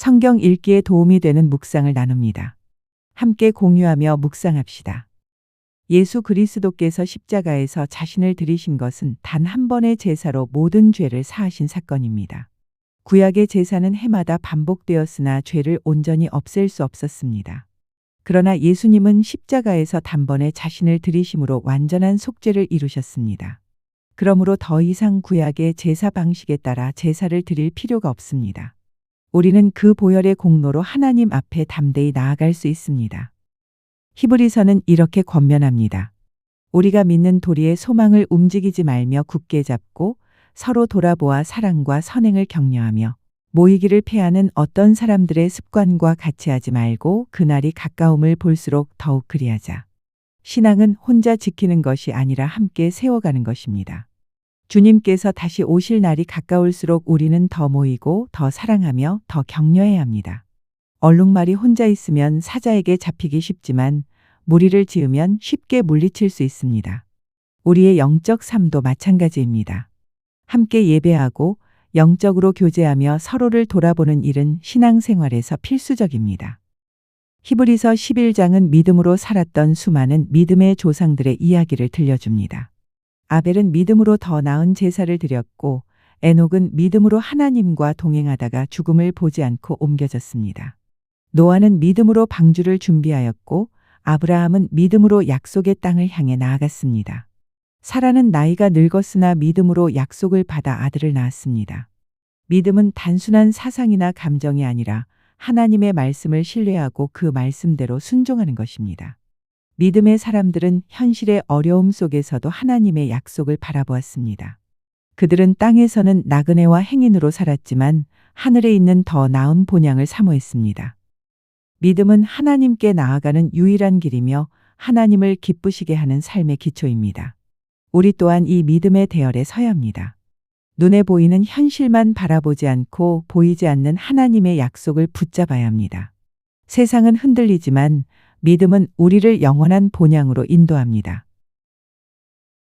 성경 읽기에 도움이 되는 묵상을 나눕니다. 함께 공유하며 묵상합시다. 예수 그리스도께서 십자가에서 자신을 들이신 것은 단 한 번의 제사로 모든 죄를 사하신 사건입니다. 구약의 제사는 해마다 반복되었으나 죄를 온전히 없앨 수 없었습니다. 그러나 예수님은 십자가에서 단번에 자신을 들이심으로 완전한 속죄를 이루셨습니다. 그러므로 더 이상 구약의 제사 방식에 따라 제사를 드릴 필요가 없습니다. 우리는 그 보혈의 공로로 하나님 앞에 담대히 나아갈 수 있습니다. 히브리서는 이렇게 권면합니다. 우리가 믿는 도리의 소망을 움직이지 말며 굳게 잡고 서로 돌아보아 사랑과 선행을 격려하며 모이기를 패하는 어떤 사람들의 습관과 같이 하지 말고 그날이 가까움을 볼수록 더욱 그리하자. 신앙은 혼자 지키는 것이 아니라 함께 세워가는 것입니다. 주님께서 다시 오실 날이 가까울수록 우리는 더 모이고 더 사랑하며 더 격려해야 합니다. 얼룩말이 혼자 있으면 사자에게 잡히기 쉽지만 무리를 지으면 쉽게 물리칠 수 있습니다. 우리의 영적 삶도 마찬가지입니다. 함께 예배하고 영적으로 교제하며 서로를 돌아보는 일은 신앙생활에서 필수적입니다. 히브리서 11장은 믿음으로 살았던 수많은 믿음의 조상들의 이야기를 들려줍니다. 아벨은 믿음으로 더 나은 제사를 드렸고 에녹은 믿음으로 하나님과 동행하다가 죽음을 보지 않고 옮겨졌습니다. 노아는 믿음으로 방주를 준비하였고 아브라함은 믿음으로 약속의 땅을 향해 나아갔습니다. 사라는 나이가 늙었으나 믿음으로 약속을 받아 아들을 낳았습니다. 믿음은 단순한 사상이나 감정이 아니라 하나님의 말씀을 신뢰하고 그 말씀대로 순종하는 것입니다. 믿음의 사람들은 현실의 어려움 속에서도 하나님의 약속을 바라보았습니다. 그들은 땅에서는 나그네와 행인으로 살았지만 하늘에 있는 더 나은 본향을 사모했습니다. 믿음은 하나님께 나아가는 유일한 길이며 하나님을 기쁘시게 하는 삶의 기초입니다. 우리 또한 이 믿음의 대열에 서야 합니다. 눈에 보이는 현실만 바라보지 않고 보이지 않는 하나님의 약속을 붙잡아야 합니다. 세상은 흔들리지만 믿음은 우리를 영원한 본향으로 인도합니다.